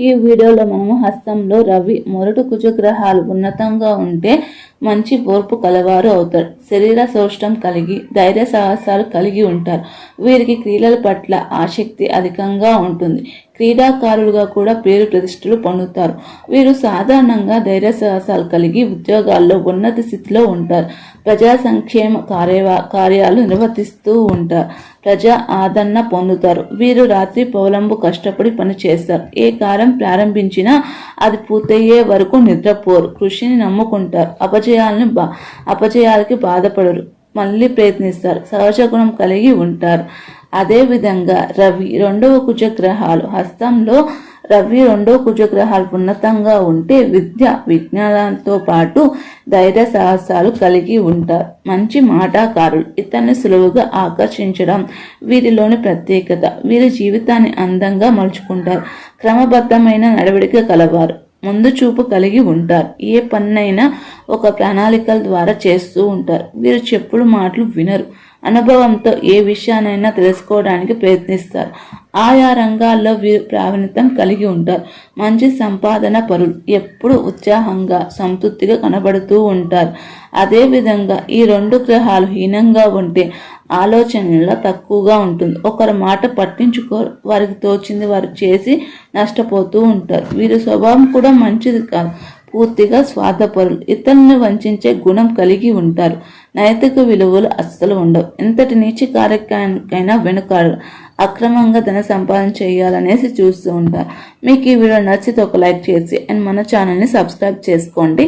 ఈ వీడియోలో మనము హస్తంలో రవి మొరటు కుజగ్రహాలు ఉన్నతంగా ఉంటే మంచి ఓర్పు కలవారు అవుతారు. శరీర సౌష్టం కలిగి ధైర్య సాహసాలు కలిగి ఉంటారు. వీరికి క్రీడల పట్ల ఆసక్తి అధికంగా ఉంటుంది. క్రీడాకారులుగా కూడా పేరు ప్రతిష్టలు పొందుతారు. వీరు సాధారణంగా ధైర్య సాహసాలు కలిగి ఉద్యోగాల్లో ఉన్నత స్థితిలో ఉంటారు. ప్రజా సంక్షేమ కార్యవా కార్యాలు నిర్వర్తిస్తూ ఉంటారు. ప్రజా ఆదరణ పొందుతారు. వీరు రాత్రి పౌలంబు కష్టపడి పని చేస్తారు ఏ కార్యం ప్రారంభించినా అది పూర్తయ్యే వరకు నిద్రపోరు. కృషిని నమ్ముకుంటారు. అపజయాలను బా అపజయాలకి బాధపడరు. మళ్ళీ ప్రయత్నిస్తారు. సహజ గుణం కలిగి ఉంటారు. అదేవిధంగా రవి రెండవ కుజగ్రహాలు. హస్తంలో రవి రెండో కుజగ్రహాలు ఉన్నతంగా ఉంటే విద్య విజ్ఞానంతో పాటు ధైర్య సాహసాలు కలిగి ఉంటారు. మంచి మాటాకారులు. ఇతన్ని సులువుగా ఆకర్షించడం వీరిలోని ప్రత్యేకత. వీరి జీవితాన్ని అందంగా మలుచుకుంటారు. క్రమబద్ధమైన నడవడిక కలవారు. ముందు చూపు కలిగి ఉంటారు. ఏ పన్నైనా ఒక ప్రణాళికల ద్వారా చేస్తూ ఉంటారు. వీరు చెప్పుడు మాటలు వినరు. అనుభవంతో ఏ విషయానైనా తెలుసుకోవడానికి ప్రయత్నిస్తారు. ఆయా రంగాల్లో వీరు ప్రావీణ్యతం కలిగి ఉంటారు. మంచి సంపాదన పరులు ఎప్పుడు ఉత్సాహంగా సంతృప్తిగా కనబడుతూ ఉంటారు. అదేవిధంగా ఈ రెండు గ్రహాలు హీనంగా ఉంటే ఆలోచనల తక్కువగా ఉంటుంది. ఒకరి మాట పట్టించుకోరు వారికి తోచింది వారు చేసి నష్టపోతూ ఉంటారు. వీరి స్వభావం కూడా మంచిది కాదు. పూర్తిగా స్వార్థపరులు. ఇతరులను వంచే గుణం కలిగి ఉంటారు. నైతిక విలువలు అస్సలు ఉండవు. ఎంతటి నీచి కార్యక్రమానికైనా వెనుకాడు అక్రమంగా ధన సంపాదన చేయాలనేసి చూస్తూ ఉంటారు. మీకు ఈ వీడియో నచ్చితే ఒక లైక్ చేసి అండ్ మన ఛానల్ని సబ్స్క్రైబ్ చేసుకోండి.